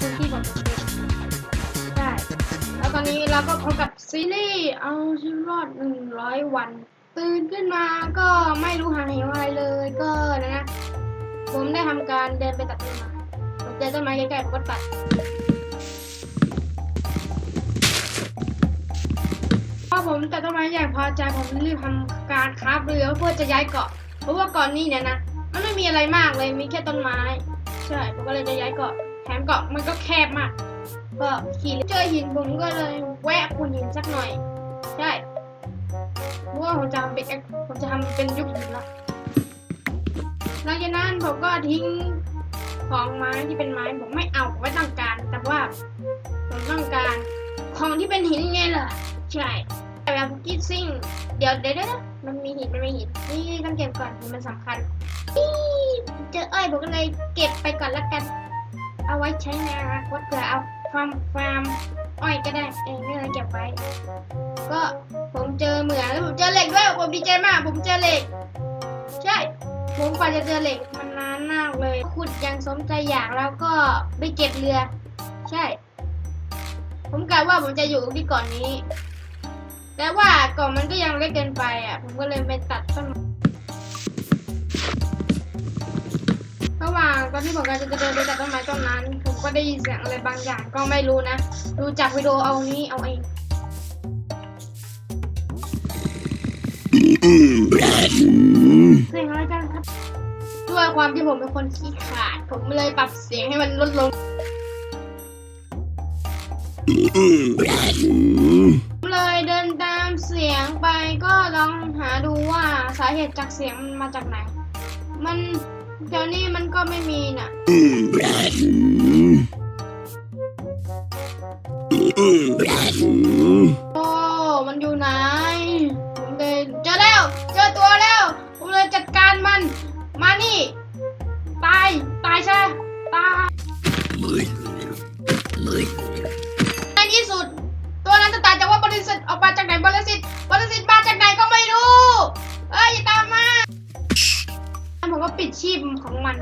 พื้นที่ของตัวเองใช่แล้วตอนนี้เราก็พบกับซีรีส์เอาชีวิตรอดหนึ่งร้อยวัน ตื่นขึ้นมาก็ไม่รู้หาเหวอะไรเลยก็นะนะ ผมได้ทำการเดินไปตัดต้นไม้ผมเจอต้นไม้ใกล้ๆผมก็ตัดพอผมตัดต้นไม้อย่างพอใจผมรีบทำการคราฟเรือเพื่อจะย้ายเกาะ เพราะว่าเกาะนี้เนี่ยนะมันไม่มีอะไรมากเลยมีแค่ต้นไม้ ใช่ผมก็เลยจะย้ายเกาะ แถมเกาะมันก็แคบมาก ก็ขี่เจอหินผมก็เลยแวะขุดหินสักหน่อย ใช่เพราะว่าผมจะทำเป็นผมจะทำเป็นยุคหินละหลังจากนั้นผมก็ทิ้งของไม้ที่เป็นไม้ผมไม่เอาผมไม่ต้องการ แต่ว่าผมต้องการของที่เป็นหินไงล่ะใช่แบบกิดซิ่งเดี๋ยวเดี๋ยวเดี๋ยวมันมีหินมันมีหินนี่ต้องเก็บก่อนมันสำคัญเจออ้อยผมก็เลยเก็บไปก่อนละกัน เอาไว้ใช้ในอนาคตเผื่อเอาฟาร์มฟาร์มอ้อยก็ได้เองนี่เลยเก็บไว้ ก็ผมเจอเหมืองแล้วผมเจอเหล็กด้วยผมดีใจมาก ผมเจอเหล็ก ใช่ ผมกว่าจะเจอเหล็กมันนานมากเลยขุดอย่างสมใจอยากแล้วก็ไปเก็บเรือ ใช่ ผมกะว่าผมจะอยู่ที่เก่อนนี้ แต่ว่าเก่อนมันก็ยังเล็กเกินไปอะ ผมก็เลยไปตัดต้น ว่างตอนที่ผมกำลังจะเดินไปตัดต้นไม้ต้นนั้น ผมก็ได้ยินเสียงอะไรบางอย่างก็ไม่รู้นะ ดูจากวิดีโอเอานี้เอาเองเสียงอะไรกันครับด้วยความที่ผมเป็นคนขี้ขาด ผมเลยปรับเสียงให้มันลดลงเลยเดินตามเสียงไปก็ลองหาดูว่าสาเหตุจากเสียงมันมาจากไหน มัน แถวนี้มันก็ไม่มีน่ะ โอ้ มันอยู่ไหนผมเลยเจอแล้ว เจอตัวแล้วผมเลยจัดการมัน มานี่ ตาย ตายใช่ตายในที่สุด ตัวนั้นจะตายจากว่าบริสุทธิ์ออกมาจากไหนบริสุทธิ์บริสุทธิ์มาจากไหนก็ไม่รู้ เอ้ยอย่าตามมา ปิดชีพของมัน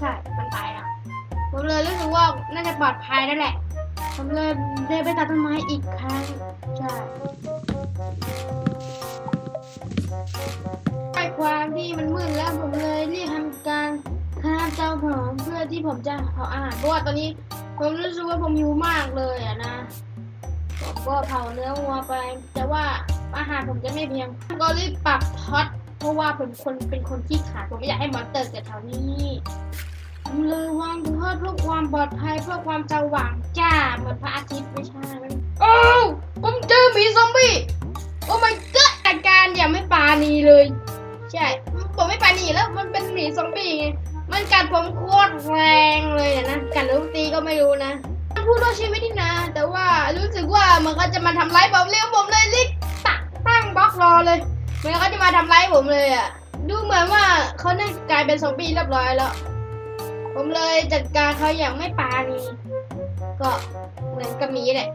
ใช่มันตายแล้วผมเลยรู้สึกว่าน่าจะปลอดภัยนั่นแหละ ผมเลยเดินไปตัดต้นไม้อีกครั้งใช่ด้ความที่มันมืดแล้วผมเลยรีบทำการฆ่าเจ้าของเพื่อที่ผมจะเผาอาหารเพราะว่าตอนนี้ผมรู้สึกว่าผมหิวมากเลยอะนะผมก็เผาเนื้อวัวไป แต่ว่าอาหารผมจะไม่เพียง ก็รีบปรับท็อต เพราะว่าผมคนเป็นคนขี้ขลาดผมไม่อยากให้มอนสเตอร์เกิดแถวนี้เลยวางท็อเพื่อความปลอดภัยเพื่อความสว่างจ้าเหมือนพระอาทิตย์ไม่ใช่มันโอ้วผมเจอหมีซอมบี้โอ้ my god อาการอย่าไม่ปาณีเลย ใช่ผมไม่ปาณีแล้วมันเป็นหมีซอมบี้ไงมันกัดผมโคตรแรงเลยนะกัดหรือตีก็ไม่รู้นะมันพูดว่าชีวิตนี่นะ แต่ว่ารู้สึกว่ามันก็จะมาทำร้ายผมเร็วผมเลยรีบตักตั้งบล็อกรอเลย มันก็จะมาทำร้ายผมเลยอะ ดูเหมือนว่าเขาน่าจะกลายเป็นซอมบี้เรียบร้อยแล้ว ผมเลยจัดการเขาอย่างไม่ปาณีก็เหมือนกับมีแหละ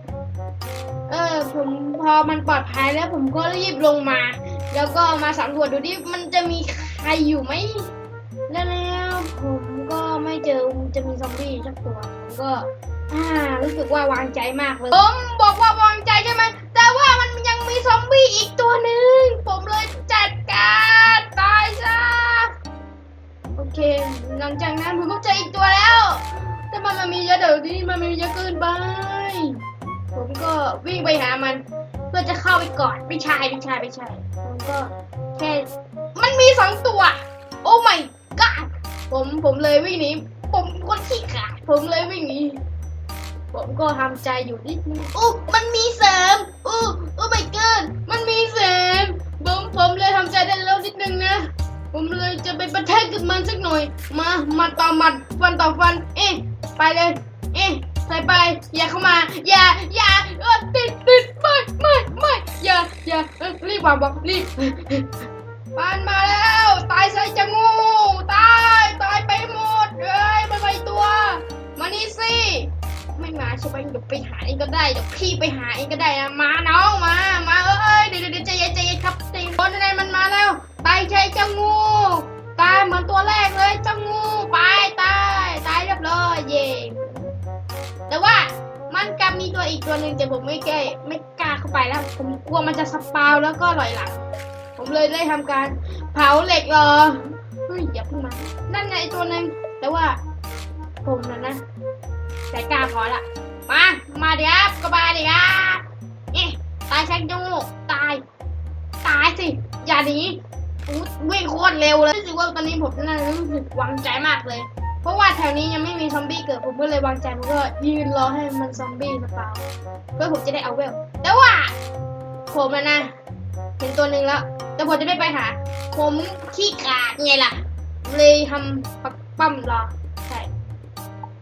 เออผมพอมันปลอดภัยแล้วผมก็รีบลงมา แล้วก็มาสำรวจดูดิมันจะมีใครอยู่ไหมแล้วแล้วผมก็ไม่เจอจะมีซอมบี้สักตัวผมก็อ่ารู้สึกว่าวางใจมากเลยผมบอกว่าวางใจใช่ไหมแต่ว่ามัน มีซอมบี้อีกตัวหนึ่ง ผมเลยจัดการตายซะ โอเค หลังจากนั้นผมก็เจออีกตัวแล้ว แต่มันมันมีเยอะเดี๋ยวนี้มันมีเยอะเกินไป ผมก็วิ่งไปหามัน เพื่อจะเข้าไปกอดไม่ใช่ไม่ใช่ไม่ใช่ผมก็แค่มันมีสองตัว โอ้ my god ผมผมเลยวิ่งหนี ผมคนขี้ขาดผมเลยวิ่งหนี ผมก็ทำใจอยู่นิดนึงอู้มันมีเสริมอู้โอ้ my god มันมีเสริมผมผมเลยทำใจได้แล้วนิดนึงนะ ผมเลยจะไปประเทศกับมันสักหน่อย มาหมัดต่อหมัดฟันต่อฟัน เอ๊ะไปเลย เอ๊ะใส่ไป อย่าเข้ามา อย่า อย่าเออติดติดไม่ไม่ไม่อย่าอย่าเออรีบวางบอกรีบปันมาแล้ว องก็ได้เดี๋ยวพี่ไปหาเองก็ได้นะมาน้องมา มาเอ้ยเดี๋ยวเดี๋ยวใจเย็นใจเย็นครับตีคนไหนมันมาแล้วตายใช่เจ้างูตายเหมือนตัวแรกเลยเจ้างูไปตายตายเรียบร้อยเย่แต่ว่ามันกำมีตัวอีกตัวหนึ่งแต่ผมไม่ใกล้ไม่กล้าเข้าไปแล้ว ผมกลัวมันจะสปาวแล้วก็ลอยหลัง ผมเลยได้ทำการเผาเหล็กรอเฮ้ยอย่าพิ่งมานั่นไงตัวหนึ่งแต่ว่าผมนะนะแต่กล้าพอละ มา มาเดี๋ยวก็มาเดี๋ยวเอ๊ะตายแซกยูตาย ตายสิ อย่าหนีวิ่งโคตรเร็วเลย รู้สึกว่าตอนนี้ผมน่าจะรู้สึกวางใจมากเลย เพราะว่าแถวนี้ยังไม่มีซอมบี้เกิด ผมก็เลยวางใจผมก็ยืนรอให้มันซอมบี้มาเปล่าเพื่อผมจะได้เอาเวล แต่ว่า ผมนะ เห็นตัวหนึ่งแล้ว แต่ผมจะไม่ไปหา ผมขี้กาดไงล่ะ เลยทำปักปั้มรอ ใช่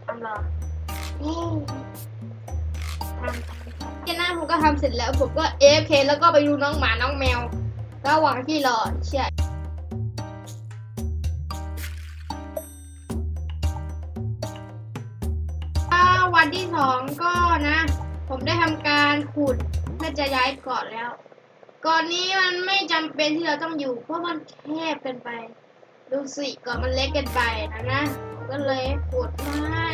ทำรอ ทำทำแค่นั้นผมก็ทำเสร็จแล้วผมก็ AFK แล้วก็ไปดูน้องหมาน้องแมว ระหว่างที่รอเชื่อวันที่สองก็นะ ผมได้ทำการขุดเพื่อจะย้ายเกาะแล้วก่อนนี้มันไม่จำเป็นที่เราต้องอยู่ เพราะมันแคบเกินไป ดูสิเกาะมันเล็กเกินไปนะนะผมก็เลยขุดไม้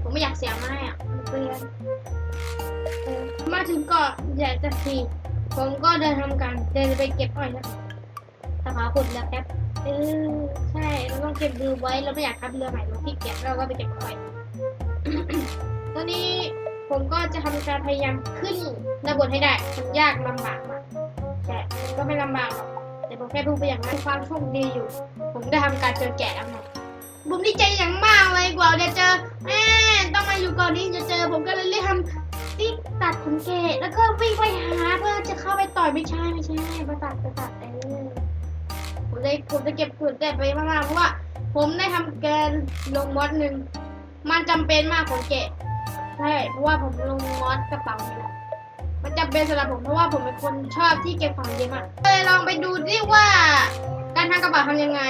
ผมไม่อยากเสียไม้อะ เปลืองเออมาถึงเกาะอยากจะทีผมก็เดินทำการเดินไปเก็บอ้อยนะตะขาขุดแล้วแป๊บเออใช่เราต้องเก็บเรือไว้เราไม่อยากทำเรือใหม่เราที่เก็บเราก็ไปเก็บอ้อยตอนนี้ผมก็จะทำการพยายามขึ้นระบนให้ได้มันยากลำบากมากแต่ก็ไม่ลำบากหรอกแต่ผมแค่พูดไปอย่างนั้นความโชคดีอยู่ ผมได้ทำการเจอแกะแล้วไง ผมดีใจอย่างมากเลยกว่าจะเจอแม่ต้องมาอยู่ก่อนนี้จะเจอผมก็เลยเรียกทำติ๊กตัดขนแกะแล้วก็วิ่งไปหาเพื่อจะเข้าไปต่อยไม่ใช่ไม่ใช่มาตัดไปตัดเออผมจะผมจะเก็บขนแกะไปมากๆเพราะว่าผมได้ทำการลงมอดหนึ่งมันจำเป็นมากขนแกะใช่เพราะว่าผมลงมอสกระเป๋านี่แหละมันจำเป็นสำหรับผมเพราะว่าผมเป็นคนชอบที่เก็บของเยอะมากเลยลองไปดูดิว่า การทำกระเป๋าทำยังไง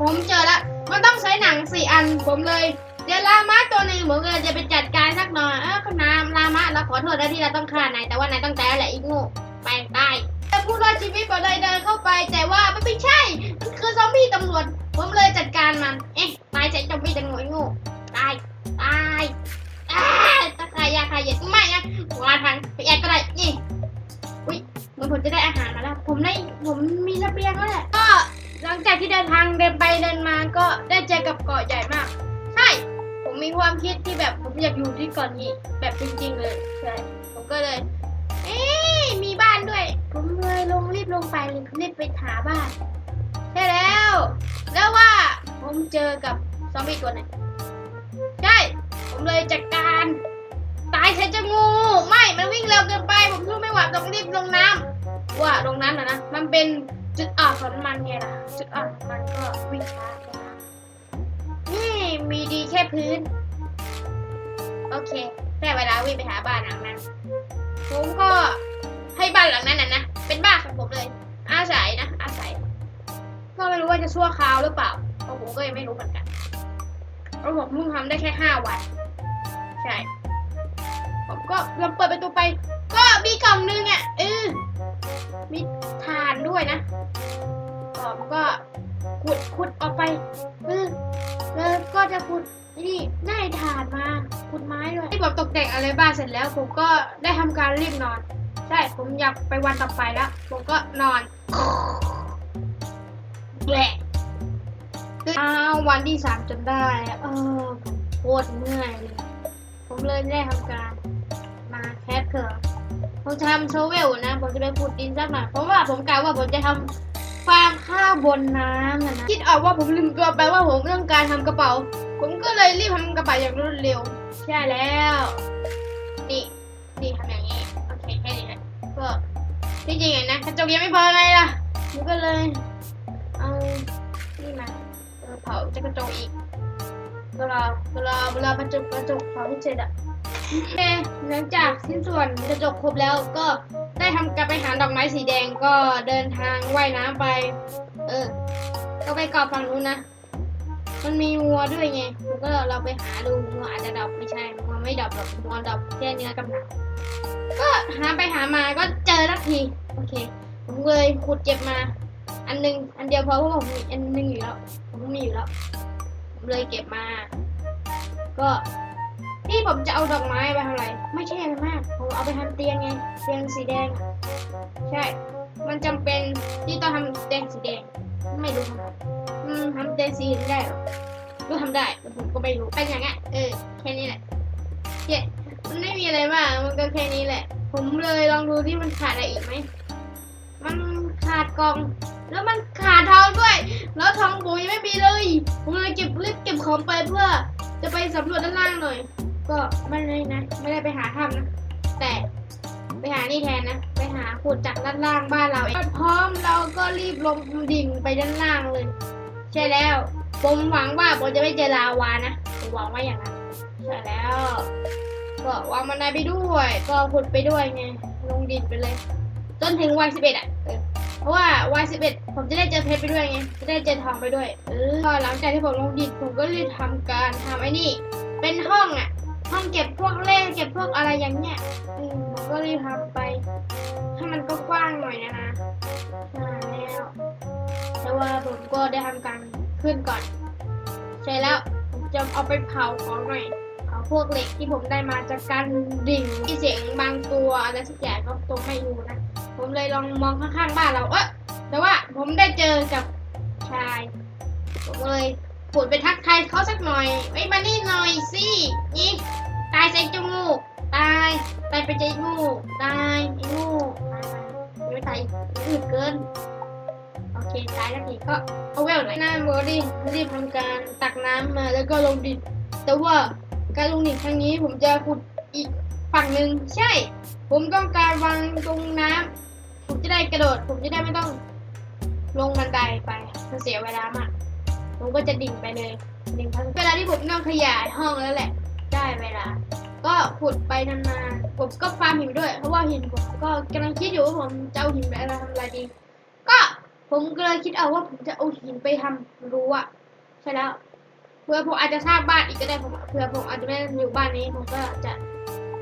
ผมเจอแล้วมันต้องใช้หนังสี่อัน ผมเลยเดี๋ยวลามาตัวหนึ่งผมเลยจะไปจัดการสักหน่อยเออคุณน้ำลามาเราขอโทษนะที่เราต้องฆ่านายแต่ว่านายต้องตายแล้แหละอีกง่ไปตายแต่ผู้รอดชีวิตก็เลยเดินเข้าไป แต่ว่ามันไม่ใช่มันคือซอมบี้ตำรวจ ผมเลยจัดการมัน เอ๊ะตายใจซอมบี้ตำรวจง่ตายตายอ้ายตะขายยาขายเย็ดไม่นะว่าทางไปแอกก็ได้นี่อุ้ยเหมือนผมจะได้อาหารมาแล้ว ผมได้ผมมีระเบียงแล้วแหละก็ หลังจากที่เดินทางเดินไปเดินมาก็ได้เจอกับเกาะใหญ่มาก ใช่ ผมมีความคิดที่แบบผมอยากอยู่ที่เกาะนี้ แบบจริงๆเลยใช่ผมก็เลย เอ๊มีบ้านด้วย ผมเลยลงรีบลงไปเลยรีบไปหาบ้านใช่แล้ว แล้วว่าผมเจอกับซอมบี้ตัวไหนใช่ผมเลยจัดการ ตายใช้จะงูไม่มันวิ่งเร็วเกินไป ผมรู้ไม่ไหวต้องรีบลงน้ำว่าลงน้ำนะนะมันเป็น จุดอ่อนของมันไงล่ยนะจุดอ่อนของมันก็วิ่งช้านี่มีดีแค่พื้น โอเคได้เวลาวิ่งไปหาบ้านหลังนั้น ผมก็ให้บ้านหลังนั้นนะนะ เป็นบ้านของผมเลย อาศัยนะ อาศัย ก็ไม่รู้ว่าจะชั่วคราวหรือเปล่าเพราะผมก็ยังไม่รู้เหมือนกันเพราะผมเพิ่งทำได้แค่ห้าวัน ใช่ ผมก็ลองเปิดประตูไป ก็มีกล่องนึง ด้วยนะผมก็ขุดขุดออกไปเออแล้วก็จะขุดนี่ได้ถ่านมาขุดไม้ด้วยที่ผมตกแต่งอะไรบ้างเสร็จแล้ว ผมก็ได้ทำการรีบนอน ใช่ผมอยากไปวันต่อไปแล้ว ผมก็นอนแหละอ้าววันที่สามจนได้ เออผมโคตรเมื่อยเลย ผมเลยได้ทำการมาแคสเถอะ ผมจะทำโชเวลนะ ผมจะไปขุดดินสักหน่อย เพราะว่าผมกะว่าผมจะทำฟาร์มข้าวบนน้ำนะ คิดออกว่าผมลืมตัวไปว่าผมต้องการทำกระเป๋า ผมก็เลยรีบทำกระเป๋าอย่างรวดเร็ว ใช่แล้ว นี่ นี่ทำอย่างนี้ โอเคแค่นี้แหละก็จริงอะนะกระจกยังไม่พอไงล่ะผมก็เลย เอานี่มาเผาจะกระจกอีกเวลาเวลาเวลากระจกกระจกเผาที่เสร็จอะ เคหลังจากสิ้นส่วนกระจกครบแล้วก็ได้ทำการไปหาดอกไม้สีแดงก็เดินทางว่ายน้ำไป เออ ก็ไปเกาะฝั่งนู้นนะ มันมีวัวด้วยไงผมก็เราไปหาดูวัวอาจจะดอกไม่ใช่วัวไม่ดอกหรอกวัวดอกแค่เนื้อกับหนังก็หาไปหามาก็เจอสักทีโอเค ผมเลยขุดเก็บมา อันหนึง อันเดียวเพราะผมมีอันหนึงอยู่แล้วผมมีอยู่แล้วผมเลยเก็บมา ก็ ที่ผมจะเอาดอกไม้ไปทำอะไร ไม่ใช่อะไรมาก ผมเอาไปทำเตียงไง เตียงสีแดง ใช่ มันจำเป็นที่ต้องทำเตียงสีแดง ไม่รู้ทำอืมทำเตียงสีอื่นไม่ได้หรอรู้ทำได้แต่ผมก็ไม่รู้เป็นอย่างเงี้ยเออ แค่นี้แหละเย้มันไม่มีอะไรมาก มันก็แค่นี้แหละ ผมเลยลองดูที่มันขาดอะไรอีกไหม มันขาดกล่อง แล้วมันขาดทองด้วย แล้วทองผมยังไม่มีเลย ผมเลยเก็บรีบเก็บของไปเพื่อ จะไปสำรวจด้านล่างหน่อย ก็ไม่ได้นะ ไม่ได้ไปหาถ้ำนะ แต่ไปหานี่แทนนะ ไปหาขุดจากด้านล่างบ้านเราเองพร้อมเราก็รีบลงดิ่งไปด้านล่างเลย ใช่แล้ว ผมหวังว่าผมจะไม่เจอลาวานะผมหวังว่าอย่างนั้นใช่แล้ว ก็วางมันไดไปด้วย ก็ขุดไปด้วยไง ลงดินไปเลย จนถึงวันสิบเอ็ดอะเพราะว่าวันสิบเอ็ดผมจะได้เจอเพชรไปด้วยไง จะได้เจอทองไปด้วย เออหลังจากที่ผมลงดินผมก็รีบทำการทำไอ้นี่ เป็นห้องอะ ห้องเก็บพวกเลขเก็บพวกอะไรอย่างเงี้ยผมก็รีบทำไป ให้มันก็กว้างหน่อยนะนะใช่แล้วแต่ว่าผมก็ได้ทำการขึ้นก่อน ใช่แล้วผมจะเอาไปเผาของหน่อยเผาพวกเหล็กที่ผมได้มาจากการดิ่งที่เสียงบางตัวอะไรสักอย่างก็ตัวไม่รู้นะผมเลยลองมองข้างๆบ้านเราเอะแต่ว่าผมได้เจอกับชายผมเลย พูดไปทักทายเขาสักหน่อยไอ้มานี่หน่อยสินี่ตายใส่จมูกตายตายไปใจงูตายไอ้งูตายไม่ตายอืดเกินโอเคตายแล้วทีก็เอาเวลหน่อยหน้าโมรีรีบทำการตักน้ำมาแล้วก็ลงดินแต่ว่าการลงดินครั้งนี้ผมจะขุดอีกฝั่งหนึ่งใช่ ผมต้องการวางตรงน้ำผมจะได้กระโดด ผมจะได้ไม่ต้องลงบันไดไปมันเสียเวลามาก ผมก็จะดิ่งไปเลยดิ่งทั้งเวลาที่ผมต้องขยายห้องแล้วแหละ ได้เวลา ก็ขุดไปนานๆผมก็ฟาร์มหินด้วย เพราะว่าหินผมก็กำลังคิดอยู่ว่าผมจะเอาหินไปอะไรทำอะไรดี ก็ผมก็เลยคิดเอาว่าผมจะเอาหินไปทำรั้วใช่แล้วเพื่อผมอาจจะสร้างบ้านอีกก็ได้ผมเพื่อผมอาจจะไม่ได้อยู่บ้านนี้ผมก็จะ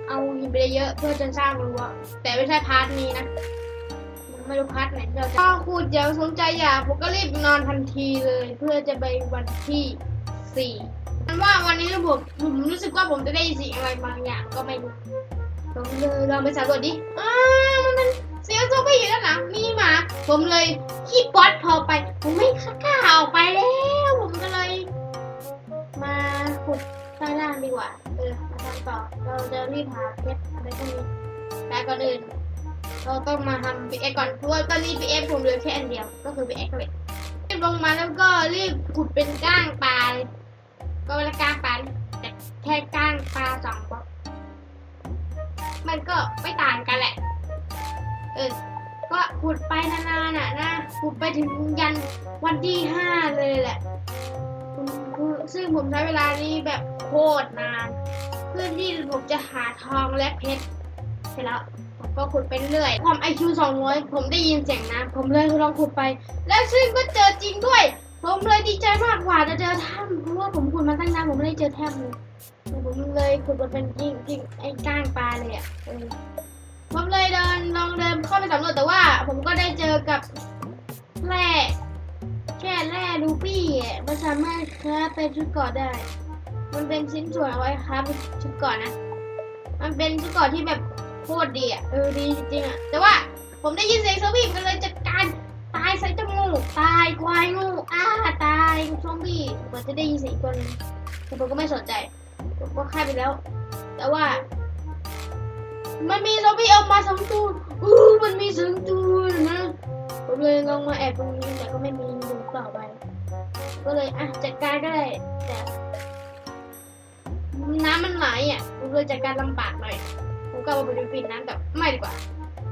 เอาหินไปเยอะเพื่อจะสร้างรั้วแต่ไม่ใช่พาร์ทนี้นะ ไม่รู้พาร์ไหนเราจะก็ขุดเดี๋ยวสนใจอยากผมก็รีบนอนทันทีเลย เพื่อจะไปวันที่สี่มันว่าวันนี้ผมผมรู้สึกว่าผมจะได้ยินเสิ่งอะไรบางอย่างก็ไม่รู้ผมเลยลองไปสำรวจดิอ้ามันเป็นเสียงโซบี้อยู่ด้านหลังมีหมา ผมเลยขี้ป๊อตพอไป ผมไม่กล้าออกไปแล้ว ผมก็เลย มาขุดใต้ล่างดีกว่า เออมาทำต่อ เราจะรีบหาเพชรอะไรพวกนี้แต่ก่อนอื่น เราต้องมาทำปีเอก่อนเพราะว่าตอนนี้ปีเอผมเหลือแค่อันเดียวก็คือปีเอ็กเลยรีบลงมาแล้วก็รีบขุดเป็นก้างปลาก็เวลาก้างปลาแต่แค่ก้างปลาสองบล็อกมันก็ไม่ต่างกันแหละ เออ ก็ขุดไปนานๆน่ะนะขุดไปถึงยันวันที่ห้าเลยแหละคือซึ่งผมใช้เวลานี้แบบโคตรนาน เพื่อที่ผมจะหาทองและเพชรเสร็จแล้ว ก็ขุดไปเรื่อยความไอคิวสองร้อยผมได้ยินเสียงนะผมเลยลองขุดไป แล้วซึ่งก็เจอจริงด้วย ผมเลยดีใจมากกว่าจะเจอถ้ำเพราะว่าผมขุดมาตั้งนานผมไม่ได้เจอถ้ำเลยผมเลยขุดมาเป็นจริงจริงไอ้ก้างปลาเลยอะผมเลยเดินลองเดินเข้าไปสำรวจแต่ว่า ผมก็ได้เจอกับแร่แค่แร่รูปี้มันสามารถคราฟเป็นชุดเกาะได้ มันเป็นชิ้นส่วนเอาไว้คราฟเป็นชุดเกาะนะ มันเป็นชุดเกาะที่แบบ โคตรดีอะ เออดีจริงๆอะ แต่ว่าผมได้ยินเสียงซอมบี้ก็เลยจัดการตายใส่จมูกตายควายงูอ้าตายซอมบี้เหมือนจะได้ยินเสียงอีกตัวหนึงแต่ผมก็ไม่สนใจผมก็ฆ่าไปแล้ว แต่ว่า มันมีซอมบี้ออกมาสองตัวอู้มันมีสองตัวนะผมเลยลงมาแอบตรงนี้แต่ก็ไม่มีดูต่อไปก็เลยอะจัดการก็ได้แต่น้ำมันไหลอะผมเลยจัดการลำบากหน่อย ก็เอาไปดูปิดน้ำแต่ไม่ดีกว่า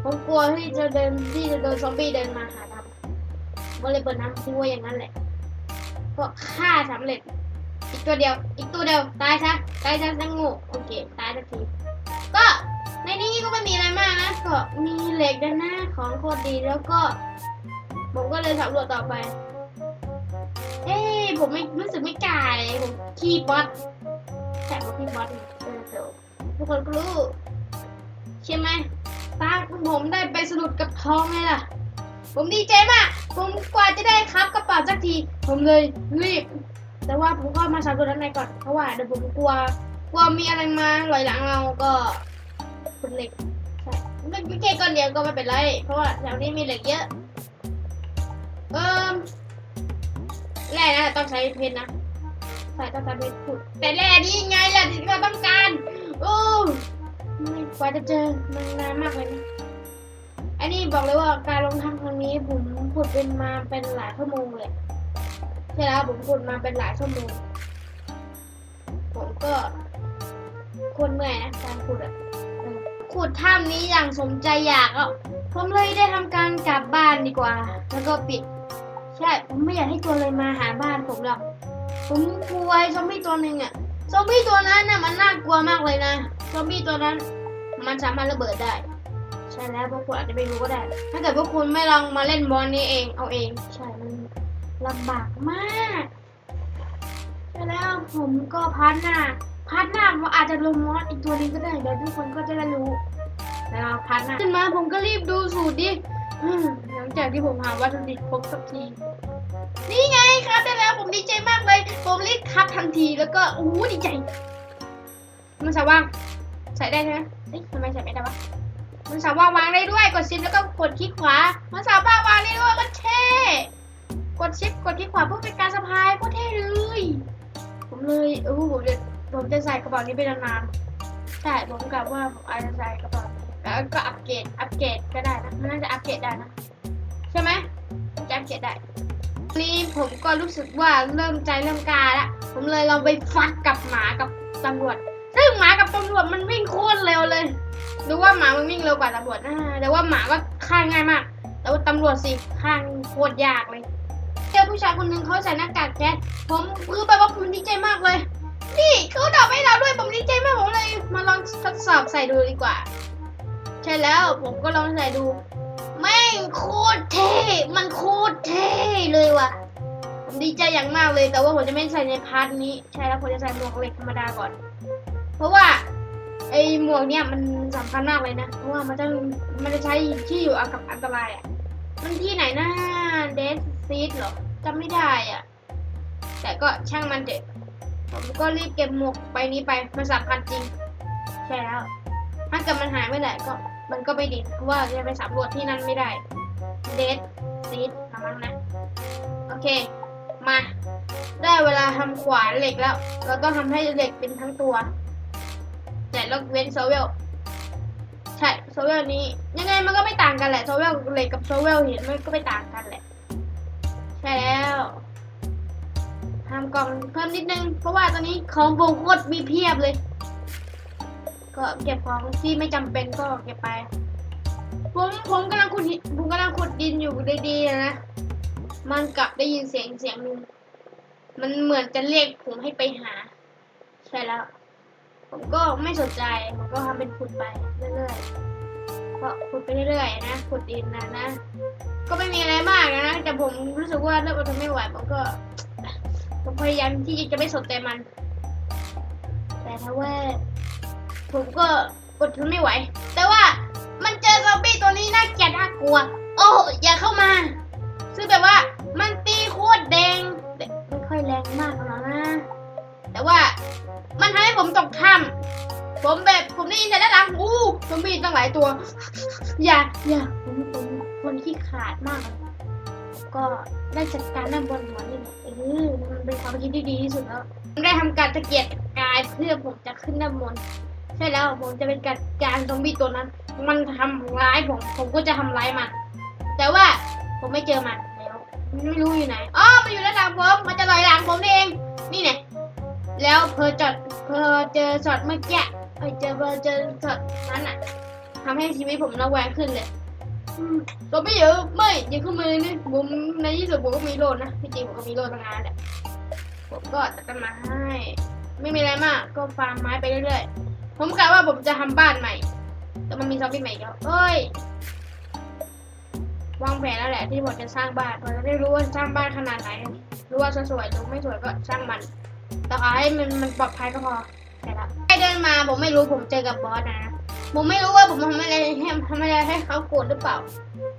ผมกลัวที่จะเดินที่จะโดนซอมบี้เดินมาหาทำก็เลยเปิดน้ำทิ้งไว้อย่างนั้นแหละ ก็ฆ่าสำเร็จ อีกตัวเดียว อีกตัวเดียว ตายซะ ตายซะสังงูโอเค ตายสักที ก็ในนี้ก็ไม่มีอะไรมากนะ ก็มีเหล็กด้านหน้าของโคตรดีแล้วก็ ผมก็เลยสำรวจต่อไป เอ้ผมไม่รู้สึกไม่กล้าเลยผมขี้บอสแข่งกับพี่บอสเนี่ยเออเดี๋ยวทุกคนก็รู้ ใช่ไหมป้าผมได้ไปสะดุดกับทองไงล่ะ ผมดีใจมาก ผมกว่าจะได้ครับกระเป๋าสักที ผมเลยรีบ แต่ว่าผมก็มาสำรวจด้านในก่อน เพราะว่าเดี๋ยวผมกลัว กลัวมีอะไรมาลอยหลังเราก็ขุดเหล็กใช่ไม่ไม่แค่ก้อนเดียวก็ไม่เป็นไร เพราะว่าแถวนี้มีเหล็กเยอะ เออแร่นะต้องใช้เพชรนะใช่ต้องใช้เพชรขุดแต่แร่นี่ไงแหละที่เราต้องการ โอ้ กว่าจะเจอมันนานมากเลยนะอันนี้บอกเลยว่าการลงทาครั้งนี้ผมขุดเป็นมาเป็นหลายชั่วโมงเลยใช่แล้วผมขุดมาเป็นหลายชั่วโมงผมก็คนเมื่อยนะการขุดอะขุดถ้ำนี้อย่างสมใจอยากอะผมเลยได้ทำการกลับบ้านดีกว่า แล้วก็ปิด ใช่ ผมไม่อยากให้ตัวเลยมาหาบ้านผมหรอก ผมกลัวไอ้ซอมบี้ตัวหนึ่งอะ ซอมบี้ตัวนั้นน่ะมันน่ากลัวมากเลยนะซอมบี้ตัวนั้น มันสามารถระเบิดได้ ใช่แล้วพวกคุณอาจจะไม่รู้ก็ได้ ถ้าเกิดพวกคุณไม่ลองมาเล่นบอลนี้เองเอาเอง ใช่มันลำบากมากใช่แล้วผมก็พาร์ทหน้าพาร์ทหน้าผมอาจจะลงมอสอีกตัวนึงก็ได้เดี๋ยวทุกคนก็จะได้รู้แล้วพาร์ทหน้าขึ้นมาผมก็รีบดูสูตรดิหลังจากที่ผมหาวัตถุดิบครบสักที นี่ไงครับได้แล้วผมดีใจมากเลย ผมรีบครับทันทีแล้วก็โอ้ดีใจ มันสามารถใส่ได้ใช่ไหมเอ๊ะทำไมใส่ไม่ได้วะมันสามารถวางได้ด้วยกดชิปแล้วก็กดคลิกขวา มันสามารถวางได้ด้วยก็เท่กดชิปกดคลิกขวาเพื่อเป็นการสะพายก็เท่เลยผมเลยเออผมจะผมจะใส่กระเป๋านี้ไปนานๆใช่ผมกะว่าผมอาจจะใส่กระเป๋าแล้วก็อัปเกรดอัปเกรดก็ได้นะมันน่าจะอัปเกรดได้นะใช่ไหมมันจะอัปเกรดได้ นี่ผมก็รู้สึกว่าเริ่มใจเริ่มกาละผมเลยลองไปฟัดกับหมากับตำรวจ ซึ่งหมากับตำรวจมันวิ่งโคตรเร็วเลยหรือว่าหมามันวิ่งเร็วกว่าตำรวจนะแต่ว่าหมาก็ฆ่าง่ายมากแต่ว่าตำรวจสิฆ่าโคตรยากเลยเจอผู้ชายคนหนึ่งเขาใส่หน้ากากแก๊สผมคือแบบว่าผมดีใจมากเลย นี่เขาดอกให้เราด้วยผมดีใจมากผมเลยมาลองทดสอบใส่ดูดีกว่า ใช่แล้วผมก็ลองใส่ดู แม่งโคตรเท่ มันโคตรเท่เลยว่ะ ผมดีใจอย่างมากเลย แต่ว่าผมจะไม่ใส่ในพาร์ทนี้ ใช่แล้วผมจะใส่หมวกเหล็กธรรมดาก่อน เพราะว่าไอหมวกเนี่ยมันสำคัญมากเลยนะ เพราะว่ามันจะมันจะใช้ที่อยู่กับอันตรายอะ มันที่ไหนนะเดสซีดหรอจำไม่ได้อะ แต่ก็ช่างมันเถอะผมก็รีบเก็บหมวกใบนี้ไป มันสำคัญจริง ใช่แล้ว ถ้าเกิดมันหายไม่ได้ก็ มันก็ไม่ดีเพราะว่าจะไปสำรวจที่นั่นไม่ได้เดทซีดนะมั้งนะ โอเค มา ได้เวลาทำขวานเหล็กแล้ว เราต้องทำให้เหล็กเป็นทั้งตัว แต่ลกเว้นโซเวลใช่โซเวลนี้ยังไงมันก็ไม่ต่างกันแหละโซเวลเหล็กกับโซเวลหินมันก็ไม่ต่างกันแหละ ใช่แล้วทำกล่องเพิ่มนิดนึง เพราะว่าตอนนี้ของผมโคตรมีเพียบเลย ก็เก็บของที่ไม่จำเป็นก็เก็บไป ผมผมกำลังขุดผมกำลังขุดดินอยู่ดีๆนะ มันกลับได้ยินเสียงเสียงหนึ่งมันเหมือนจะเรียกผมให้ไปหา ใช่แล้ว ผมก็ไม่สนใจผมก็ทำเป็นขุดไปเรื่อยๆก็ขุดไปเรื่อยๆนะขุดดินนะนะ ก็ไม่มีอะไรมากนะแต่ผมรู้สึกว่าเริ่มทนไม่ไหวผมก็ผมพยายามที่จะไม่สนใจมัน แต่ถ้าว่า ผมก็อดทนไม่ไหว แต่ว่ามันเจอซอมบี้ตัวนี้น่าเกลียดน่ากลัว โอ้อย่าเข้ามา ซึ่งแบบว่ามันตีโคตรแดงไม่ค่อยแรงมากหรอกนะ แต่ว่ามันทำให้ผมตกถ้ำผมแบบผมได้ยินเสียงด้านหลังอู้ซอมบี้ตั้งหลายตัว อย่าอย่าผมผมคนที่ขาดมาก ก็ได้จัดการด้านบนหัวนี่แหละเออมันเป็นความคิดที่ดีที่สุดแล้วได้ทำการตะเกียกกายเพื่อผมจะขึ้นด้านบน ช่แล้วผมจะเป็นการการซอมบี้ตัวนั้น มันทำร้ายผมผมก็จะทำร้ายมันแต่ว่าผมไม่เจอมันแล้วไม่รู้อยู่ไหนอ๋อมันอยู่ด้านหลังผมมันจะลอยหลังผมนี่เองนี่ไงแล้วเพอจอดเพอเจอช็อตเมื่อกี้เอ้ยเจอเพอเจอช็อตนั้นอะทำให้ชีวิตผมระแวงขึ้นเลยตัวไม่เยอะไม่อย่าขึ้นมือนี่ผมในที่สุดผมก็มีโลดนะที่จริงผมก็มีโลดตั้งนานแหละผมก็ตัดต้นไม้ให้ไม่มีอะไรมาก ก็ฟาร์มไม้ไปเรื่อยๆ ผมกะว่าผมจะทำบ้านใหม่ แต่มันมีซอมบี้ใหม่แล้วเอ้ยวางแผนแล้วแหละที่ผมจะสร้างบ้านผมจะได้รู้ว่าสร้างบ้านขนาดไหน รู้ว่าสวยหรือไม่สวยก็ช่างมัน แต่ขอให้มันมันปลอดภัยก็พอแค่นั้นใครเดินมาผมไม่รู้ผมเจอกับบอสนะ ผมไม่รู้ว่าผมทำอะไรให้ทำอะไรให้เขาโกรธหรือเปล่า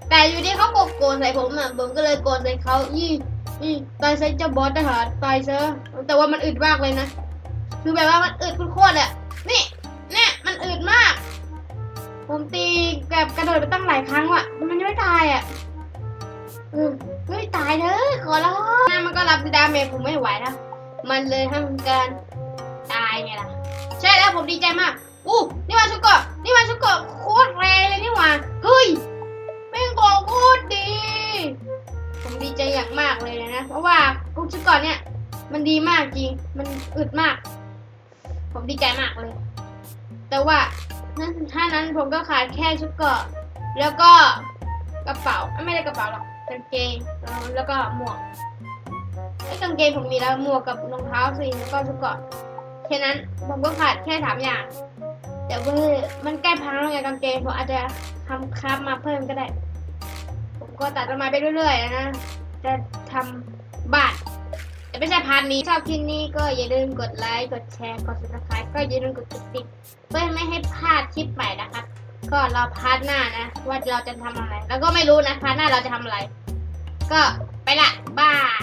แต่อยู่ดีเขาโกรธใส่ผมอะผมก็เลยโกรธใส่เขายี่ยี่ตายซะเจ้าบอสทหารตายซะแต่ว่ามันอึดมากเลยนะ คือแบบว่ามันอึดโคตรอะนี่ มันอึดมาก ผมตีแบบกระโดดไปตั้งหลายครั้งว่ะ มันยังไม่ตายอะเออเฮ้ยตายเถอะขอร้องนะมันก็รับดาเมจผมไม่ไหวแล้วมันเลยทำการตายไงล่ะ ใช่แล้วผมดีใจมาก อู้นี่มันชุกเกะนี่มันชุกเกะโคตรแรงเลยนี่หว่า เฮ้ยแม่งของโคตรดี ผมดีใจอย่างมากเลยนะ เพราะว่ากุ๊กชุกเกะเนี่ย มันดีมากจริง มันอึดมาก ผมดีใจมากเลย แต่ว่านั้นถ้านั้นผมก็ขาดแค่ชุดเกาะแล้วก็กระเป๋าไม่ได้กระเป๋าหรอกกางเกงแล้วก็หมวกไอ้กางเกงผมมีแล้วหมวกกับรองเท้าสิแล้วก็ชุดเกาะแค่นั้นผมก็ขาดแค่สามอย่าง แต่ว่ามันใกล้พังแล้วไงกางเกงผมอาจจะทำคราฟมาเพิ่มก็ได้ ผมก็ตัดต้นไม้ไปเรื่อยๆนะจะทำบ้าน ไม่ใช่พาร์ทนี้ชอบคลิปนี้ก็อย่าลืมกดไลค์กดแชร์กด subscribe ก็อย่าลืมกดกระดิ่งเพื่อไม่ให้พลาดคลิปใหม่นะครับ ก็รอพาร์ทหน้านะ ว่าเราจะทำอะไร แล้วก็ไม่รู้นะพาร์ทหน้าเราจะทำอะไร ก็ไปละบาย